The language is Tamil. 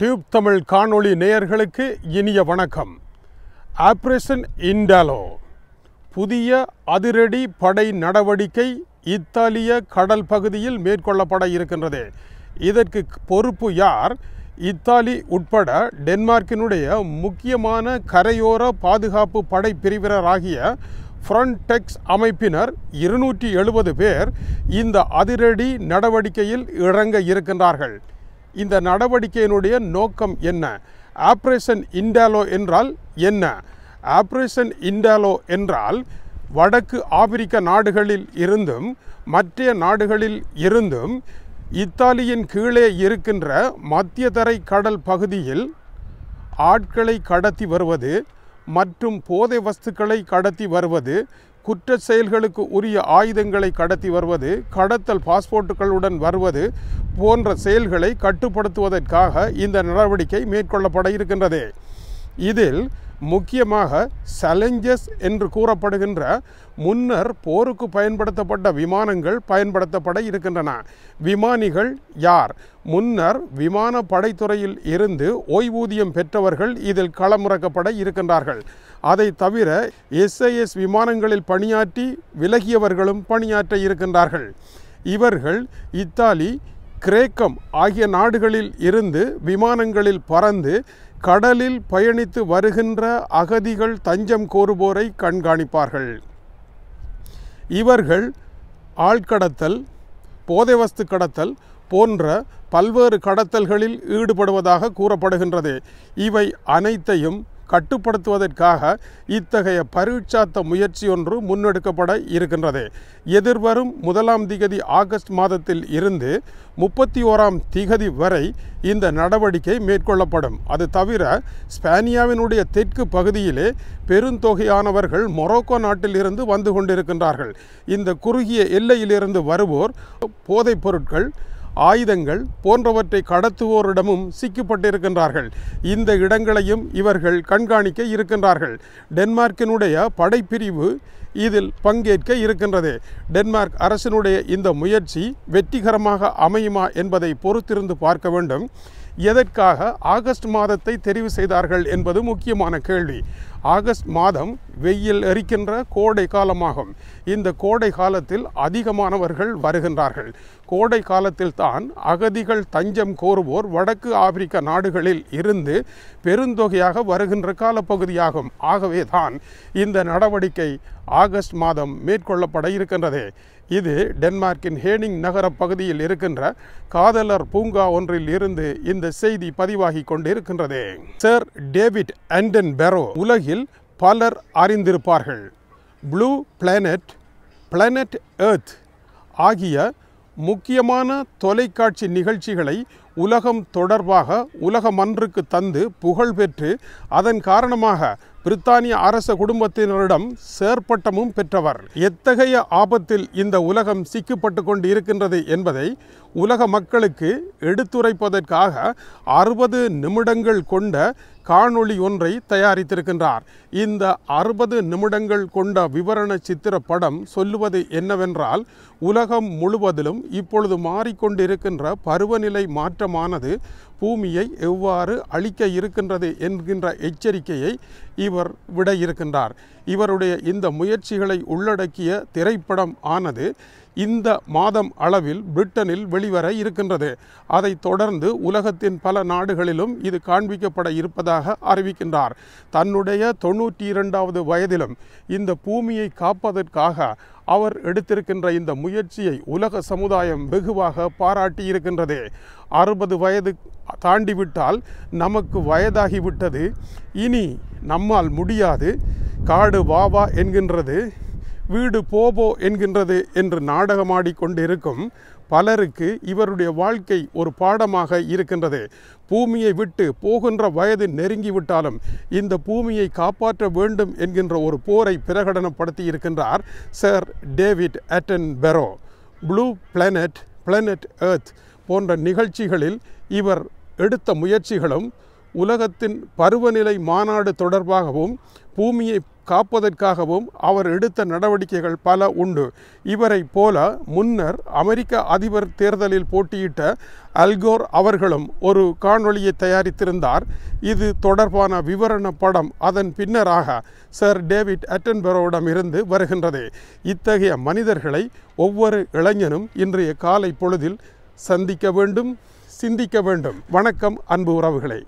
டியூப் தமிழ் காணொளி நேயர்களுக்கு இனிய வணக்கம். ஆப்ரேஷன் இண்டாலோ புதிய அதிரடி படை நடவடிக்கை இத்தாலிய கடல் பகுதியில் மேற்கொள்ளப்பட இருக்கின்றது. இதற்கு பொறுப்பு யார்? இத்தாலி உட்பட டென்மார்க்கினுடைய முக்கியமான கரையோர பாதுகாப்பு படை பிரிவினராகிய ஃப்ரண்டெக்ஸ் அமைப்பினர் இருநூற்றி எழுபது பேர் இந்த அதிரடி நடவடிக்கையில் இறங்க இருக்கின்றார்கள். இந்த நடவடிக்கையினுடைய நோக்கம் என்ன? ஆப்ரேஷன் இண்டாலோ என்றால் என்ன? ஆப்ரேஷன் இண்டாலோ என்றால் வடக்கு ஆப்பிரிக்க நாடுகளில் இருந்தும் மற்ற நாடுகளில் இருந்தும் இத்தாலியின் கீழே இருக்கின்ற மத்தியதரை கடல் பகுதியில் ஆட்களை கடத்தி வருவது மற்றும் போதை வஸ்துக்களை கடத்தி வருவது குற்ற செயல்களுக்கு உரிய ஆயுதங்களை கடத்தி வருவது கடத்தல் பாஸ்போர்ட்டுகளுடன் வருவது போன்ற செயல்களை கட்டுப்படுத்துவதற்காக இந்த நடவடிக்கை மேற்கொள்ளப்பட இருக்கின்றது. இதில் முக்கியமாக சலஞ்சஸ் என்று கூறப்படுகின்ற முன்னர் போருக்கு பயன்படுத்தப்பட்ட விமானங்கள் பயன்படுத்தப்பட இருக்கின்றன. விமானிகள் யார்? முன்னர் விமான படைத்துறையில் இருந்து ஓய்வூதியம் பெற்றவர்கள் இதில் களமிறக்கப்பட இருக்கின்றார்கள். அதை தவிர எஸ்ஐஎஸ் விமானங்களில் பணியாற்றி விலகியவர்களும் பணியாற்ற இருக்கின்றார்கள். இவர்கள் இத்தாலி கிரேக்கம் ஆகிய நாடுகளில் இருந்து விமானங்களில் பறந்து கடலில் பயணித்து வருகின்ற அகதிகள் தஞ்சம் கோருவோரை கண்காணிப்பார்கள். இவர்கள் ஆழ்கடத்தல் போதை வஸ்து கடத்தல் போன்ற பல்வேறு கடத்தல்களில் ஈடுபடுவதாக கூறப்படுகின்றது. இவை அனைத்தையும் கட்டுப்படுத்துவதற்காக இத்தகைய பரீட்சாத்த முயற்சி ஒன்று முன்னெடுக்கப்பட இருக்கின்றது. எதிர்வரும் முதலாம் திகதி ஆகஸ்ட் மாதத்தில் இருந்து முப்பத்தி ஓராம் திகதி வரை இந்த நடவடிக்கை மேற்கொள்ளப்படும். அது தவிர ஸ்பானியாவினுடைய தெற்கு பகுதியிலே பெருந்தொகையானவர்கள் மொரோக்கோ நாட்டில் இருந்து வந்து கொண்டிருக்கின்றார்கள். இந்த குறுகிய எல்லையிலிருந்து வருவோர் போதைப் பொருட்கள் ஆயுதங்கள் போன்றவற்றை கடத்துவோரிடமும் சிக்கப்பட்டிருக்கின்றார்கள். இந்த இடங்களையும் இவர்கள் கண்காணிக்க இருக்கின்றார்கள். டென்மார்க்கினுடைய படைப்பிரிவு இதில் பங்கேற்க இருக்கின்றது. டென்மார்க் அரசினுடைய இந்த முயற்சி வெற்றிகரமாக அமையுமா என்பதை பொறுத்திருந்து பார்க்க வேண்டும். எதற்காக ஆகஸ்ட் மாதத்தை தெரிவு செய்தார்கள் என்பது முக்கியமான கேள்வி. ஆகஸ்ட் மாதம் வெயில் எரிக்கின்ற கோடை காலமாகும். இந்த கோடை காலத்தில் அதிகமானவர்கள் வருகின்றார்கள். கோடை காலத்தில் தான் அகதிகள் தஞ்சம் கோருவோர் வடக்கு ஆப்பிரிக்க நாடுகளில் இருந்து பெருந்தொகையாக வருகின்ற காலப்பகுதியாகும். ஆகவே தான் இந்த நடவடிக்கை ஆகஸ்ட் மாதம் மேற்கொள்ளப்பட இருக்கின்றது. இது டென்மார்க்கின் ஹேனிங் நகர பகுதியில் இருக்கின்ற காதலர் பூங்கா ஒன்றில் இருந்து இந்த செய்தி பதிவாகி கொண்டிருக்கின்றது. சர் டேவிட் அண்டன் பெரோ உலகில் பலர் அறிந்திருப்பார்கள். ப்ளூ பிளானட் பிளானட் எர்த் ஆகிய முக்கியமான தொலைக்காட்சி நிகழ்ச்சிகளை உலகம் தொடர்பாக உலக மன்றுக்கு தந்து புகழ் பெற்று அதன் காரணமாக பிரித்தானிய அரச குடும்பத்தினரிடம் செயற்பட்டமும் பெற்றவர். எத்தகைய ஆபத்தில் இந்த உலகம் சிக்கப்பட்டு கொண்டு இருக்கின்றது என்பதை உலக மக்களுக்கு எடுத்துரைப்பதற்காக அறுபது நிமிடங்கள் கொண்ட காணொளி ஒன்றை தயாரித்திருக்கின்றார். இந்த அறுபது நிமிடங்கள் கொண்ட விவரண சித்திர படம் சொல்லுவது என்னவென்றால் உலகம் முழுவதிலும் இப்பொழுது மாறிக்கொண்டிருக்கின்ற பருவநிலை மாற்றமானது பூமியை எவ்வாறு அழிக்க இருக்கின்றது என்கின்ற எச்சரிக்கையை இவர் விட இருக்கின்றார் இவருடைய இந்த முயற்சிகளை உள்ளடக்கிய திரைப்படம் ஆனது இந்த மாதம் அளவில் பிரிட்டனில் வெளிவர இருக்கின்றது. அதைத் தொடர்ந்து உலகத்தின் பல நாடுகளிலும் இது காண்பிக்கப்பட இருப்பதாக அறிவிக்கின்றார். தன்னுடைய தொண்ணூற்றி இரண்டாவது வயதிலும் இந்த பூமியை காப்பதற்காக அவர் எடுத்திருக்கின்ற இந்த முயற்சியை உலக சமுதாயம் வெகுவாக பாராட்டியிருக்கின்றது. அறுபது வயது தாண்டிவிட்டால் நமக்கு வயதாகிவிட்டது. இனி நம்மால் முடியாது. காடு வாவா என்கின்றது வீடு போபோ என்கின்றது என்று நாடகமாடிக்கொண்டிருக்கும் பலருக்கு இவருடைய வாழ்க்கை ஒரு பாடமாக இருக்கின்றது. பூமியை விட்டு போகின்ற வயது நெருங்கிவிட்டாலும் இந்த பூமியை காப்பாற்ற வேண்டும் என்கின்ற ஒரு போரை பிரகடனப்படுத்தி இருக்கின்றார் sir David Attenborough blue planet planet earth போன்ற நிகழ்ச்சிகளில் இவர் எடுத்த முயற்சிகளும் உலகத்தின் பருவநிலை மாநாடு தொடர்பாகவும் பூமியை காப்பதற்காகவும் அவர் எடுத்த நடவடிக்கைகள் பல உண்டு. இவரை போல முன்னர் அமெரிக்க அதிபர் தேர்தலில் போட்டியிட்ட அல்கோர் அவர்களும் ஒரு காணொளியை தயாரித்திருந்தார். இது தொடர்பான விவரண படம். அதன் பின்னராக சர் டேவிட் அட்டன்பரோவிடம் இருந்து வருகின்றது. இத்தகைய மனிதர்களை ஒவ்வொரு இளைஞனும் இன்றைய காலை பொழுதில் சந்திக்க வேண்டும் சிந்திக்க வேண்டும். வணக்கம் அன்பு உறவுகளே.